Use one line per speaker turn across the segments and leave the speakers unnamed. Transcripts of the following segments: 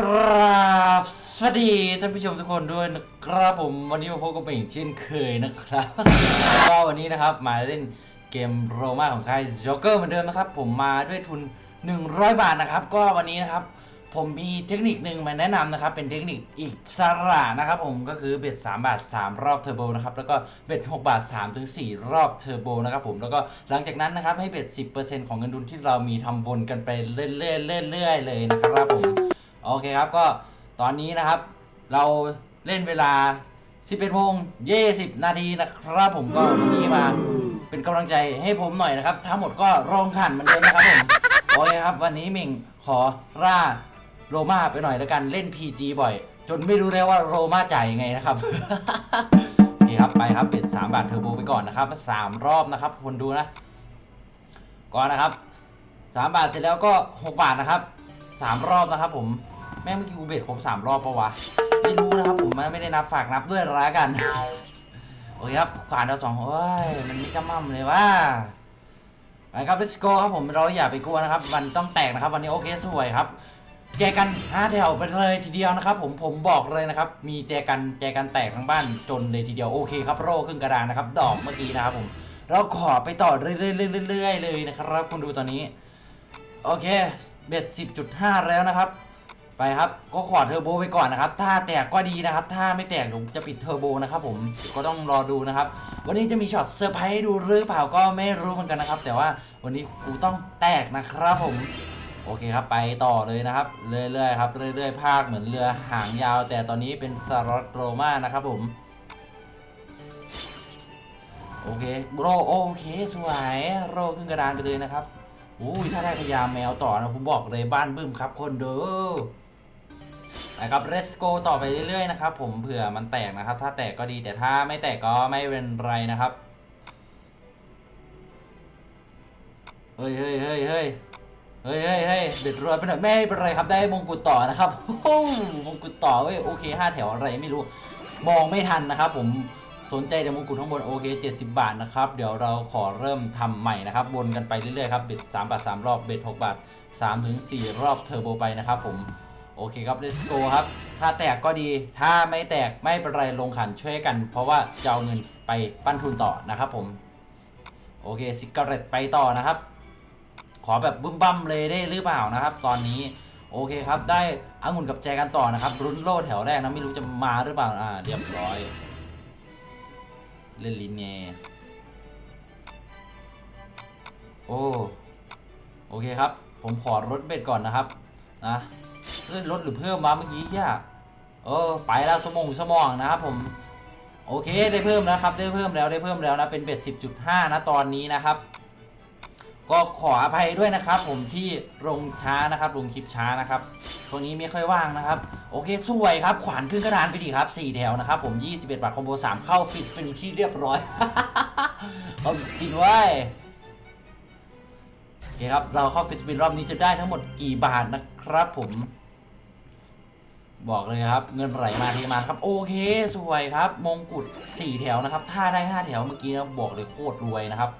ครับสวัสดีท่านผู้ชมทุกคนด้วยนะครับผมวันนี้มาพบกับเองเช่นเคยนะครับ ก็วันนี้นะครับมาเล่นเกมโรมาของค่ายจ็อกเกอร์เหมือนเดิมนะครับ ผมมาด้วยทุน 100 บาทนะครับ ก็วันนี้นะครับ ผมมีเทคนิคหนึ่งมาแนะนำนะครับ เป็นเทคนิคอีกสระนะครับ ผมก็คือเบ็ด3บาท 3 รอบเทอร์โบนะครับแล้วก็เบ็ด6บาท3ถึง4รอบเทอร์โบนะครับผมแล้วก็หลังจากนั้นนะครับให้เบ็ด10%ของเงินทุนที่เรามีทำวนกันไปเรื่อยๆเรื่อยๆเลยนะครับผม โอเคครับก็ตอนนี้นะครับ เราเล่นเวลา 11โมง20 นาทีนะครับ ผมก็วันนี้มาเป็นกำลังใจให้ผมหน่อยนะครับ ทั้งหมดก็รองขันเหมือนเดิมนะครับผมโอเคครับ วันนี้มิงขอร่าโรมาไปหน่อยแล้วกันเล่น PG บ่อย จนไม่รู้แล้วว่าโรมาจ่ายยังไงนะครับ โอเคครับไปครับเป็ด3บาทเทอร์โบไปก่อนนะครับสามรอบนะครับคนดูนะ ก่อนนะครับสามบาทเสร็จแล้วก็หกบาทนะครับสามรอบนะครับผม แม่งเมื่อกี้กูเบ็ดครบสามรอบปะวะ ไม่รู้นะครับผมไม่ได้นับฝากนับด้วยละกัน โอเคครับขวานเราสองโอ้ยมันไม่กระมั่มเลยว่าไปครับ let's go ครับผมเราอย่าไปกลัวนะครับ มันต้องแตกนะครับ วันนี้โอเคสวยครับแจกันห้าแถวไปเลยทีเดียวนะครับ ผมผมบอกเลยนะครับ มีแจกันแจกันแตกทั้งบ้านจนเลยทีเดียวโอเคครับโร่ขึ้นกระดานนะครับ ดอกเมื่อกี้นะครับผมเราขอไปต่อเรื่อยๆเรื่อยเลยนะครับคุณดูตอนนี้ โอเคเบ็ดสิบจุดห้าแล้วนะครับ ไปครับ ก็ขอเทอร์โบไปก่อนนะครับ ถ้าแตกก็ดีนะครับ ถ้าไม่แตกผมจะปิดเทอร์โบนะครับผมก็ต้องรอดูนะครับ วันนี้จะมีช็อตเซอร์ไพรส์ให้ดูหรือเปล่าก็ไม่รู้เหมือนกันนะครับ แต่ว่าวันนี้กูต้องแตกนะครับผมโอเคครับไปต่อเลยนะครับ เรื่อยๆครับเรื่อยๆภาคเหมือนเรือหางยาว แต่ตอนนี้เป็นสล็อตโรมานะครับผมโอเคโรโอเคสวยโรขึ้นกระดานไปเลยนะครับอุ้ยถ้าได้พญาแมวต่อนะผมบอกเลยบ้านบึ้มครับคนเด้อ นะครับ let's go ต่อไปเรื่อยๆนะครับผมเผื่อมันแตกนะครับ ถ้าแตกก็ดีแต่ถ้าไม่แตกก็ไม่เป็นไรนะครับเฮ้ยเฮ้ยเฮ้ยเฮ้ยเฮ้ยเฮ้ยเฮ้ยเด็ดรวยไปหน่อยไม่เป็นไรครับได้มงกุฎต่อนะครับโอ้มงกุฎต่อเว้ยโอเคห้าแถวอะไรไม่รู้มองไม่ทันนะครับ ผมสนใจแต่มงกุฎข้างบนโอเค70 บาทนะครับ เดี๋ยวเราขอเริ่มทำใหม่นะครับวนกันไปเรื่อยๆครับเบ็ด3บาท3รอบเบ็ด6บาท3ถึง4รอบเทอร์โบไปนะครับผม โอเคครับ let's go ครับ ถ้าแตกก็ดี ถ้าไม่แตกไม่เป็นไรลงขันช่วยกัน เพราะว่าจะเอาเงินไปปั้นทุนต่อนะครับผม โอเคซิกเกอร์เรตไปต่อนะครับ ขอแบบบึ้มบั้มเลยได้หรือเปล่านะครับ ตอนนี้โอเคครับ ได้องุ่นกับแจกันต่อนะครับ รุ่นโลแถวแรกนะไม่รู้จะมาหรือเปล่าอ่าเรียบร้อย เล่นลินเน่โอ้โอเคครับ ผมขอลดเบ็ดก่อนนะครับนะ เอ้ยลดหรือเพิ่มมาเมื่อกี้ย่าเออไปแล้วสมองสมองนะครับผมโอเคได้เพิ่มแล้วครับได้เพิ่มแล้วได้เพิ่มแล้วนะเป็นเบ็ด10.5 นะตอนนี้นะครับ ก็ขออภัยด้วยนะครับ ผมที่ลงช้านะครับลงคลิปช้านะครับช่วงนี้ไม่ค่อยว่างนะครับ โอเคสวยครับ ขวานขึ้นกระดานไปดีครับ4แถวนะครับผม 21 บาทคอมโบ3 เข้าฟิสเป็นที่เรียบร้อยเอาสปินไว้โอเคครับเราเข้าฟิสปินรอบนี้จะได้ทั้งหมดกี่บาทนะครับผม บอกเลยครับ เงินไหลมาเทมาครับ โอเคสวยครับ มงกุฎ4แถวนะครับ ถ้าได้ 5 แถวเมื่อกี้นะบอกเลยโคตรรวยนะครับ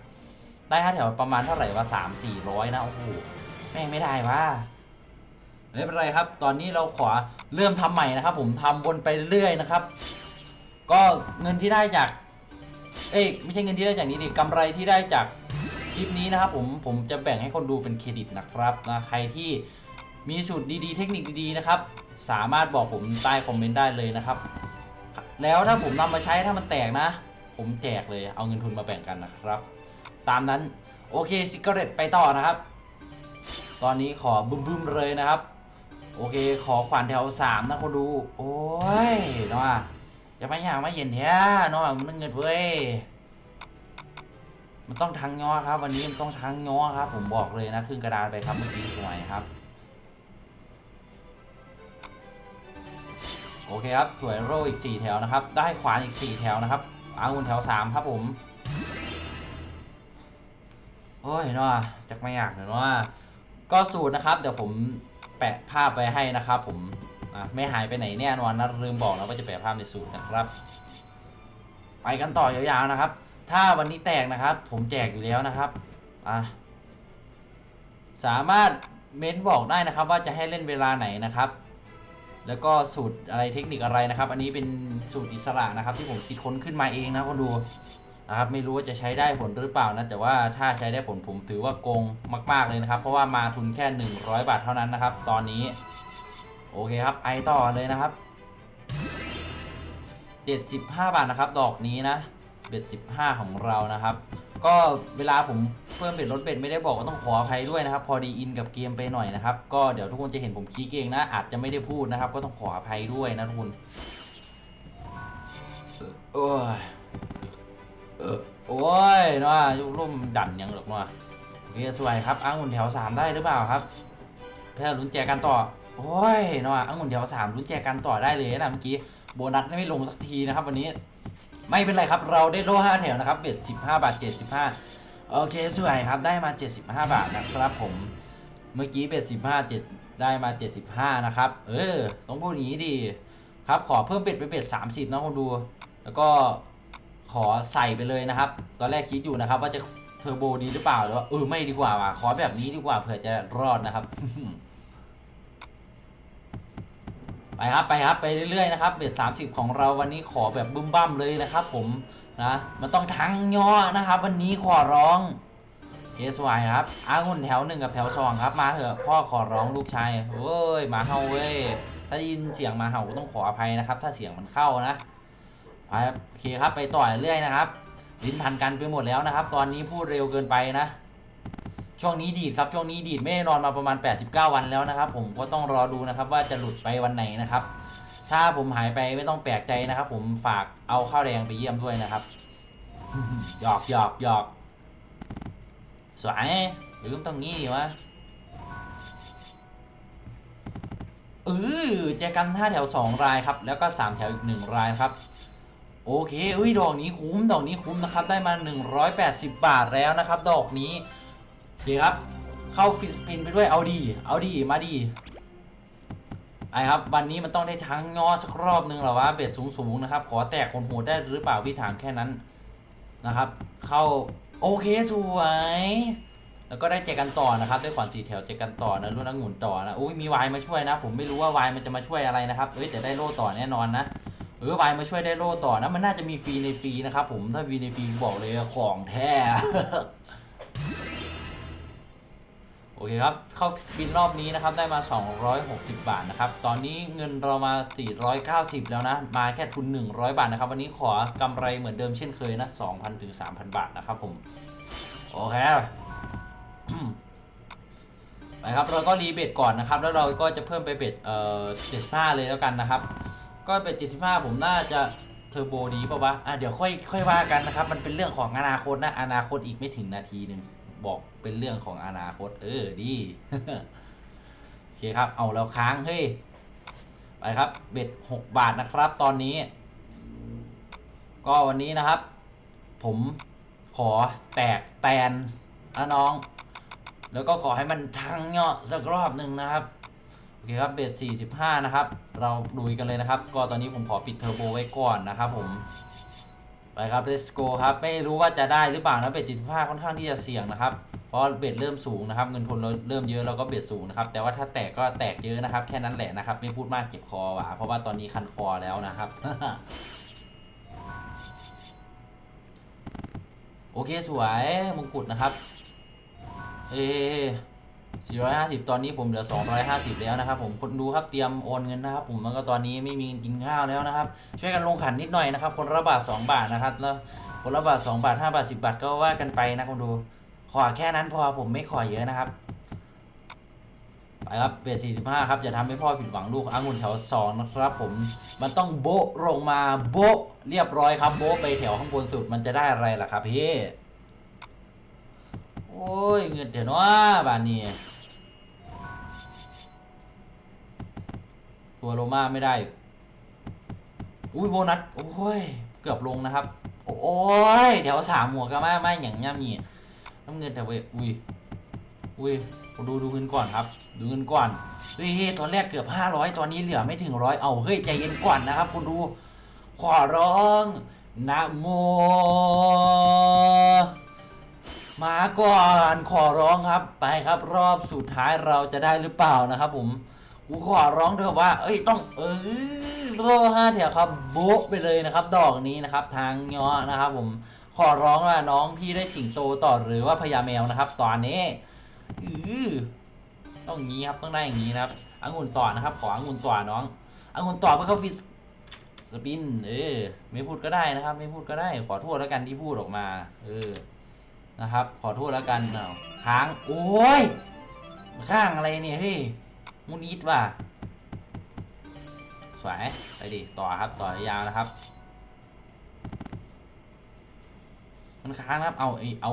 ได้ห้าแถวประมาณเท่าไหร่วะสามสี่ร้อยนะโอ้โหแม่งไม่ได้วะไม่เป็นไรครับ ตอนนี้เราขอเริ่มทำใหม่นะครับ ผมทำวนไปเรื่อยนะครับ ก็เงินที่ได้จาก เอ้ยไม่ใช่เงินที่ได้จากนี้ดิกำไรที่ได้จากคลิปนี้นะครับ ผมผมจะแบ่งให้คนดูเป็นเครดิตนะครับนะใครที่มีสูตรดีๆ เทคนิคดีๆนะครับ สามารถบอกผมใต้คอมเมนต์ได้เลยนะครับ แล้วถ้าผมนำมาใช้ถ้ามันแตกนะ ผมแจกเลยเอาเงินทุนมาแบ่งกันนะครับ ตามนั้นโอเคซิกเกอร์เรตไปต่อนะครับ ตอนนี้ขอบึ้มบึมๆเลยนะครับ โอเคขอขวานแถวสามนะคนดู โอ้ยเนาะจะไม่อยากมาเย็นแท้เนาะมันเงินเว้ยมันต้องทั้งง้อครับ วันนี้มันต้องทั้งง้อครับ ผมบอกเลยนะขึ้นกระดานไปครับเมื่อกี้สวยครับ โอเคครับถวยโรอีก 4 แถวนะครับ ได้ขวานอีก 4 แถวนะครับอางุนแถว 3 ครับผมโอ้ยเนาะจักไม่อยากเนาะก็สูตรนะครับ เดี๋ยวผมแปะภาพไว้ให้นะครับ ผมไม่หายไปไหนแน่นอนนะลืมบอกนะว่าจะแปะภาพในสูตรนะครับ ไปกันต่อยาวๆนะครับ ถ้าวันนี้แตกนะครับ ผมแจกอยู่แล้วนะครับอะสามารถเม้นบอกได้นะครับ ว่าจะให้เล่นเวลาไหนนะครับ แล้วก็สูตรอะไรเทคนิคอะไรนะครับ อันนี้เป็นสูตรอิสระนะครับ ที่ผมคิดค้นขึ้นมาเองนะคนดูนะครับไม่รู้ว่าจะใช้ได้ผลหรือเปล่านะแต่ว่าถ้าใช้ได้ผลผมถือว่าโกงมาก ๆเลยนะครับ เพราะว่ามาทุนแค่ 100 บาทเท่านั้นนะครับ ตอนนี้ โอเคครับไอต่อเลยนะครับเด็ด15บาทนะครับ ดอกนี้นะเบ็ด15 ของเรานะครับ ก็เวลาผมเพิ่มเบ็ดลดเบ็ดไม่ได้บอกก็ต้องขออภัยด้วยนะครับ พอดีอินกับเกมไปหน่อยนะครับ ก็เดี๋ยวทุกคนจะเห็นผมคีย์เองนะ อาจจะไม่ได้พูดนะครับ ก็ต้องขออภัยด้วยนะทุกคนโอ้ยโอ้ยเนาะยุร่มดันยังหรอกเนาะโอเคสวยครับอ้างหุ่นแถว3ได้หรือเปล่าครับแพ้ลุ้นแจกันต่อโอ้ยเนาะอ้างหุ่นแถว3ลุ้นแจกันต่อได้เลยนะเมื่อกี้โบนัสไม่ลงสักทีนะครับ วันนี้ ไม่เป็นไรครับ เราได้โล่5แถวนะครับเบ็ด15 บาท 75 โอเคสวยครับได้มา 75 บาทนะครับผมเมื่อกี้เบ็ด15 7 ได้มา 75 นะครับ เออต้องพูดอย่างนี้ดีครับขอเพิ่มเบ็ดไปเบ็ด30นะคนดู แล้วก็ขอใส่ไปเลยนะครับ ตอนแรกคิดอยู่นะครับ ว่าจะเทอร์โบดีหรือเปล่าหรือว่าเออไม่ดีกว่าว่ะขอแบบนี้ดีกว่าเผื่อจะรอดนะครับ ไปครับไปครับไปเรื่อยๆนะครับเบ็ดสามสิบของเราวันนี้ขอแบบบึ้มบ้ามเลยนะครับ ผมนะมันต้องทั้งย่อนะครับ วันนี้ขอร้องเคสวายครับอางุ่นแถวหนึ่งกับแถวสองครับมาเถอะพ่อขอร้องลูกชายเว้ยหมาเห่าเว้ยถ้าได้ยินเสียงหมาเห่าก็ต้องขออภัยนะครับ ถ้าเสียงมันเข้านะไปครับโอเคครับไปต่อเรื่อยๆนะครับลิ้นพันกันไปหมดแล้วนะครับ ตอนนี้พูดเร็วเกินไปนะ ช่วงนี้ดีดครับช่วงนี้ดีดไม่ได้นอนมาประมาณ 89 วันแล้วนะครับ ผมก็ต้องรอดูนะครับว่าจะหลุดไปวันไหนนะครับ ถ้าผมหายไปไม่ต้องแปลกใจนะครับ ผมฝากเอาข้าวแดงไปเยี่ยมด้วยนะครับหยอกหยอกหยอกสวยหรือต้องงี้วะเออเจอกันห้าแถวสองรายครับ แล้วก็สามแถวอีกหนึ่งรายครับโอเคอุ้ยดอกนี้คุ้มดอกนี้คุ้มนะครับ ได้มา 180 บาทแล้วนะครับ ดอกนี้ เคครับ เข้าฟิตสปินไปด้วยเอาดี เอาดีมาดีไอครับวันนี้มันต้องได้ทั้งงอสักรอบนึงหรอวะเบ็ดสูงๆนะครับ ขอแตกคนหูได้หรือเปล่าพี่ถามแค่นั้นนะครับ เข้าโอเคสวย แล้วก็ได้เจอกันต่อนะครับด้วยขวานสีแถวเจอกันต่อนะรุ่นองุ่นต่อนะอุ้ยมีวายมาช่วยนะ ผมไม่รู้ว่าวายมันจะมาช่วยอะไรนะครับเอ้ยแต่ได้โล่ต่อแน่นอนนะเออวายมาช่วยได้โล่ต่อนะมันน่าจะมีฟรีในฟรีนะครับผมถ้าฟรีในฟรีบอกเลยของแท้ โอเคครับ เข้าฟินรอบนี้นะครับ ได้มา 260 บาทนะครับ ตอนนี้เงินเรามา 490 แล้วนะ มาแค่ทุน 100 บาทนะครับ วันนี้ขอกำไรเหมือนเดิมเช่นเคยนะ 2,000 ถึง 3,000 บาทนะครับผม โอเคไปครับ เราก็รีเบทก่อนนะครับ แล้วเราก็จะเพิ่มไปเบทเอ่อ75 เลยแล้วกันนะครับ ก็เบท75 ผมน่าจะเทอร์โบดีป่าวะอะเดี๋ยวค่อยค่อยว่ากันนะครับ มันเป็นเรื่องของอนาคตนะ อนาคตอีกไม่ถึงนาทีหนึ่ง บอกเป็นเรื่องของอนาคต เออดีโอเคครับ เอาแล้วค้าง เฮ้ย ไปครับ เบ็ด6บาทนะครับ ตอนนี้ ก็วันนี้นะครับ ผมขอแตกแตนนะน้อง แล้วก็ขอให้มันทั้งเงาะสักรอบหนึ่งนะครับโอเคครับเบส45 นะครับ เราลุยกันเลยนะครับ ก็ตอนนี้ผมขอปิดเทอร์โบไว้ก่อนนะครับผม ไปครับ let's go ครับ ไม่รู้ว่าจะได้หรือเปล่านะเบส75ค่อนข้างที่จะเสี่ยงนะครับ เพราะเบสเริ่มสูงนะครับ เงินทุนเราเริ่มเยอะเราก็เบสสูงนะครับ แต่ว่าถ้าแตกก็แตกเยอะนะครับ แค่นั้นแหละนะครับ ไม่พูดมากเจ็บคอว่ะ เพราะว่าตอนนี้คันคอแล้วนะครับ โอเคสวยมงกุฎนะครับ เอ 450 ตอนนี้ผมเหลือ 250 แล้วนะครับผมคนดูครับเตรียมโอนเงินนะครับผมแล้วก็ตอนนี้ไม่มีเงินกินข้าวแล้วนะครับ ช่วยกันลงขันนิดหน่อยนะครับคนละบาท 2 บาทนะครับแล้วคนละบาท 2 บาท 5 บาท 10 บาทก็ว่ากันไปนะคนดู ขอแค่นั้นพอผมไม่ขอเยอะนะครับไปครับเบส45 ครับจะทำให้พ่อผิดหวังลูกองุ่นแถว2นะครับผมมันต้องโบะลงมาโบะเรียบร้อยครับ โบะไปแถวข้างบนสุดมันจะได้อะไรล่ะครับพี่โอ้ยเงินเดี๋ยวนะบ้านนี้ ตัวโลมาไม่ได้ อุ้ยโบนัส โอ้ย เกือบลงนะครับ โอ้ยแถวสามหัวก็มาไม่อย่างย่ำนี่น้ำเงินแต่เว้ยอุ้ยอุ้ยดูดูเงินก่อนครับ ดูเงินก่อนเฮ้ยตอนแรกเกือบห้าร้อยตอนนี้เหลือไม่ถึงร้อยเอาเฮ้ยใจเย็นก่อนนะครับคุณดู ขอร้องนะโม มาก่อนขอร้องครับไปครับรอบสุดท้ายเราจะได้หรือเปล่านะครับผม กูขอร้องเถอะว่า เอ้ยต้องเออโร่ห้าแถวครับโบ๊ะไปเลยนะครับ ดอกนี้นะครับ ทางเงาะนะครับผมขอร้องว่าน้องพี่ได้สิงโตต่อหรือว่าพญาแมวนะครับ ตอนนี้อือต้องงี้ครับต้องได้อย่างนี้นะครับองุ่นต่อนะครับ ขอองุ่นต่อน้ององุ่นต่อเพื่อเข้าฟิสสปิน เออ ไม่พูดก็ได้นะครับ ไม่พูดก็ได้ ขอโทษแล้วกันที่พูดออกมา เออนะครับ ขอโทษแล้วกันเอาค้างโอ้ยข้างอะไรเนี่ยพี่ มุนิดว่ะสวยไปดิต่อครับต่อยาวนะครับ มันค้างนะครับเอาเอา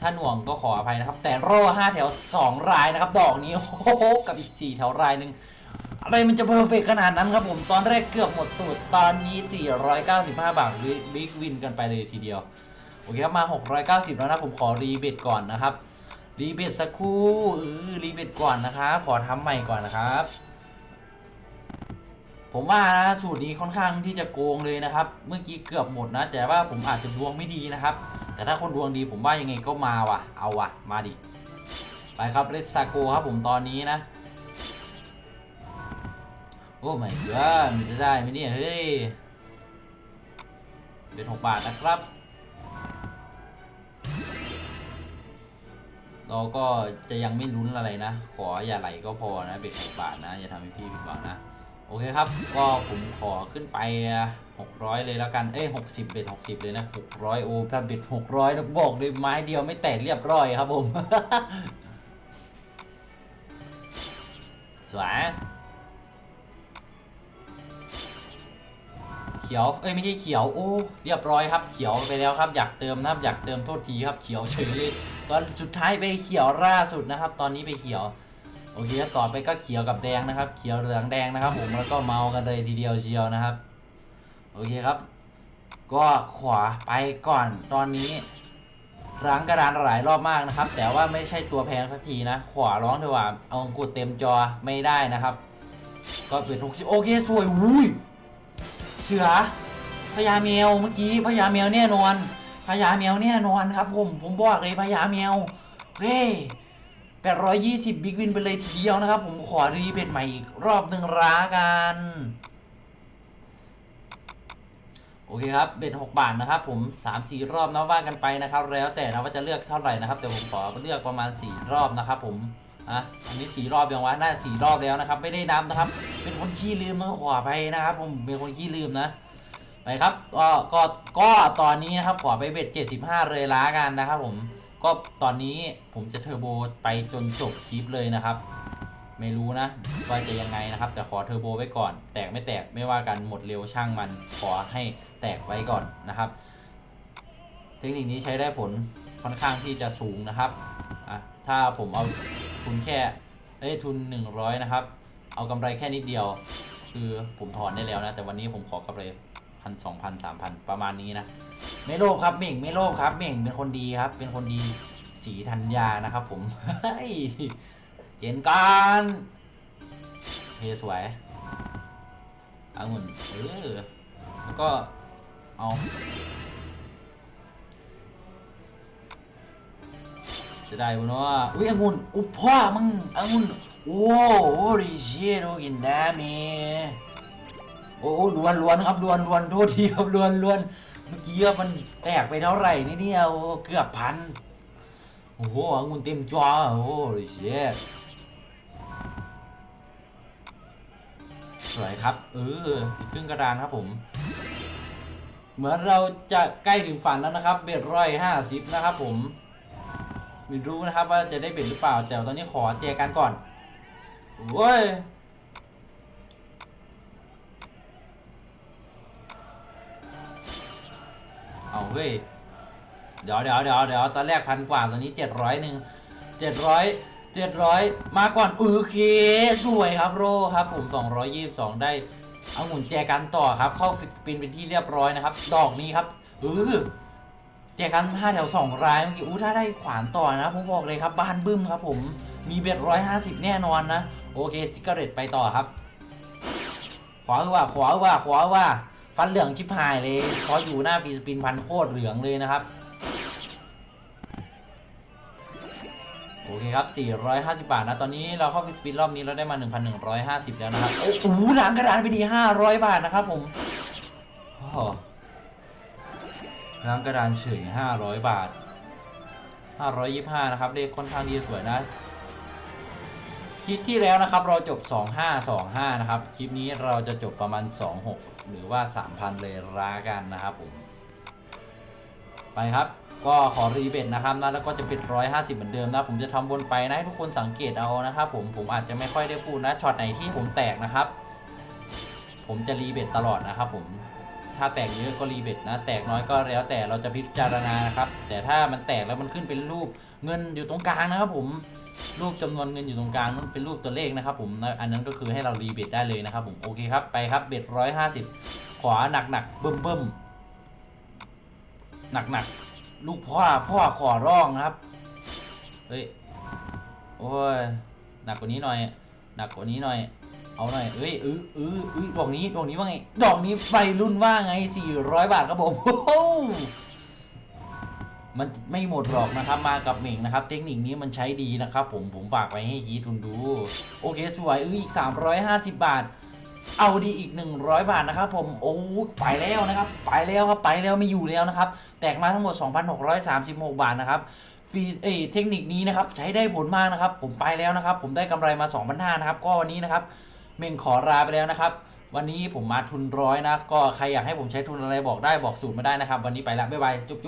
ถ้าหน่วงก็ขออภัยนะครับ แต่โร่ห้าแถวสองรายนะครับ ดอกนี้โอ้โหกับอีกสี่แถวรายหนึ่งอะไรมันจะเพอร์เฟกขนาดนั้นครับผมตอนแรกเกือบหมดตูดตอนนี้ 495 บาทบิ๊กวินกันไปเลยทีเดียว โอเคครับมา 690 แล้วนะผมขอรีเบทก่อนนะครับ รีเบทสักครู่เออรีเบทก่อนนะครับขอทำใหม่ก่อนนะครับ ผมว่านะสูตรนี้ค่อนข้างที่จะโกงเลยนะครับ เมื่อกี้เกือบหมดนะ แต่ว่าผมอาจจะดวงไม่ดีนะครับ แต่ถ้าคนดวงดีผมว่ายังไงก็มาว่ะ เอาว่ะ มาดิไปครับเลสซาโกครับผมตอนนี้นะโอ้ไม่เก็มันจะได้ไหมเนี่ยเฮ้ยเป็นหกบาทนะครับ เราก็จะยังไม่ลุ้นอะไรนะ ขออย่าไหลก็พอนะเป็นหกบาทนะ อย่าทำให้พี่ผิดหวังนะ โอเคครับ ก็ผมขอขึ้นไป 600 เลยแล้วกัน เอ้ย60 เบ็ด60 เลยนะ 600 โอ้ถ้าเบ็ด600นะบอกเลยไม้เดียวไม่แตกเรียบร้อยครับผม สวยเขียว เอ้ยไม่ใช่เขียว โอ้ เรียบร้อยครับ เขียวไปแล้วครับ อยากเติมนะครับ อยากเติมโทษทีครับ เขียวเฉยเลย ตอนสุดท้ายไปเขียวล่าสุดนะครับ ตอนนี้ไปเขียวโอเคครับต่อไปก็เขียวกับแดงนะครับ เขียวเหลืองแดงนะครับ ผมแล้วก็เมากันเลยทีเดียวเชียวนะครับ โอเคครับ ก็ขวาไปก่อนตอนนี้ล้างกระดานหลายรอบมากนะครับ แต่ว่าไม่ใช่ตัวแพงสักทีนะ ขวาร้องเถอะว่าเอากดเต็มจอไม่ได้นะครับ ก็เป็นหกสิโอเคสวยอุ้ยเสือพญาแมวเมื่อกี้พญาแมวแน่นอน พญาแมวแน่นอนครับ ผมผมบอกเลยพญาแมวเฮ้แปดร้อยยี่สิบบิ๊กวินไปเลยทีเดียวนะครับ ผมขอรีเบ็ดใหม่อีกรอบหนึ่งร้ากันโอเคครับเบ็ดหกบาทนะครับผมสามสี่รอบนะว่ากันไปนะครับ แล้วแต่นะว่าจะเลือกเท่าไหร่นะครับ แต่ผมขอเลือกประมาณสี่รอบนะครับ ผมอะอันนี้สี่รอบยังวะน่าสี่รอบแล้วนะครับ ไม่ได้นับนะครับ เป็นคนขี้ลืมต้อขออภัยนะครับ ผมเป็นคนขี้ลืมนะ ไปครับ ก็ก็ก็ตอนนี้นะครับขอไปเบ็ด75 เลยล้ากันนะครับผมก็ตอนนี้ผมจะเทอร์โบไปจนจบคลิปเลยนะครับ ไม่รู้นะว่าจะยังไงนะครับ แต่ขอเทอร์โบไว้ก่อน แตกไม่แตกไม่ว่ากันหมดเร็วช่างมัน ขอให้แตกไว้ก่อนนะครับ เทคนิคนี้ใช้ได้ผลค่อนข้างที่จะสูงนะครับอะถ้าผมเอาทุนแค่เอ้ยทุน 100 นะครับ เอากำไรแค่นิดเดียว คือผมถอนได้แล้วนะ แต่วันนี้ผมขอกำไร พันสองพันสามพันประมาณนี้นะไม่โลภครับเม่งไม่โลภครับเม่งเป็นคนดีครับ เป็นคนดีสีธัญญานะครับผมเฮ้ยเจนกันเฮสวยอางุ่นเออแล้วก็เอาจะได้บุญว่าอุ้ยองุ่นอุ๊ยพ่อมึงองุ่นโอ้โหดิเชียโดกินได้เม โอ้ลวนลวนครับลวนลวนโทษทีครับลวนลวนเมื่อกี้มันแตกไปเท่าไหร่นี่เนี่ยโอ้เกือบพันโอ้โหองุ่นเต็มจอโอ้โหเชียสวยครับเอออีกครึ่งกระดานครับผม เหมือนเราจะใกล้ถึงฝันแล้วนะครับ เบ็ดร้อยห้าสิบนะครับผมไม่รู้นะครับว่าจะได้เบ็ดหรือเปล่า แต่ตอนนี้ขอแจกันก่อนโว้ย เอาเฮ้ย เดี๋ยวเดี๋ยวเดี๋ยวเดี๋ยวตอนแรกพันกว่าตอนนี้เจ็ดร้อยหนึ่งเจ็ดร้อยเจ็ดร้อยมาก่อนโอเคสวยครับโรครับผมสองร้อยยี่สิบสองได้เอาหมุนแจกันต่อครับ เข้าฟิตสปินเป็นที่เรียบร้อยนะครับ ดอกนี้ครับเออแจกันห้าแถวสองรายเมื่อกี้อู้ถ้าได้ขวานต่อนะผมบอกเลยครับบ้านบึ้มครับ ผมมีเบ็ดร้อยห้าสิบแน่นอนนะโอเคสิกเกอร์เรตไปต่อครับ ขวาว่าขวาว่าขวาว่า ฟันเหลืองชิบหายเลยเพราะอยู่หน้าฟีสปินพันโคตรเหลืองเลยนะครับ โอเคครับ 450 บาทนะ ตอนนี้เราเข้าฟิสปินรอบนี้เราได้มา 1,150 แล้วนะครับ โอ้โหหลังกระดานไปดี 500 บาทนะครับผมโอ้โหหลังกระดานเฉย500 บาท 525 นะครับ เลขค่อนข้างดีสวยนะ คลิปที่แล้วนะครับเราจบ 2525 นะครับ คลิปนี้เราจะจบประมาณ 26 หรือว่า 3,000 เลยรากันนะครับผม ไปครับ ก็ขอรีเบทนะครับนะแล้วก็จะเป็น 150 เหมือนเดิมนะ ผมจะทำวนไปนะให้ทุกคนสังเกตเอานะครับผม ผมอาจจะไม่ค่อยได้พูดนะช็อตไหนที่ผมแตกนะครับ ผมจะรีเบทตลอดนะครับผมถ้าแตกเยอะก็รีเบทนะ แตกน้อยก็แล้วแต่เราจะพิจารณานะครับ แต่ถ้ามันแตกแล้วมันขึ้นเป็นรูปเงินอยู่ตรงกลางนะครับผม รูปจำนวนเงินอยู่ตรงกลางนั่นเป็นรูปตัวเลขนะครับผมอันนั้นก็คือให้เรารีเบทได้เลยนะครับผมโอเคครับไปครับเบ็ดร้อยห้าสิบขวาหนักหนักๆเบิ่มเบิ่มหนักหนักๆลูกพ่อพ่อขอร้องนะครับเฮ้ยโอ้ยหนักกว่านี้หน่อย หนักกว่านี้หน่อย เอาหน่อยเอ้ยเออเออเออดอกนี้ดอกนี้ว่าไงดอกนี้ไฟรุ่นว่าไง400 บาทครับผมโอ้โห มันไม่หมดหรอกนะครับมากับเหม่งนะครับ เทคนิคนี้มันใช้ดีนะครับผมผมฝากไว้ให้ฮีทุนดู โอเคสวยเอออีก 350 บาท เอาดีอีก 100 บาทนะครับผมโอ้ไปแล้วนะครับ ไปแล้วครับไปแล้วไม่อยู่แล้วนะครับ แตกมาทั้งหมด 2,636 บาทนะครับฟีเอเทคนิคนี้นะครับใช้ได้ผลมากนะครับ ผมไปแล้วนะครับ ผมได้กำไรมา2,500นะครับ ก็วันนี้นะครับเม่งขอลาไปแล้วนะครับ วันนี้ผมมาทุนร้อยนะ ก็ใครอยากให้ผมใช้ทุนอะไรบอกได้บอกสูตรมาได้นะครับ วันนี้ไปแล้วบ๊ายบายจุ๊บ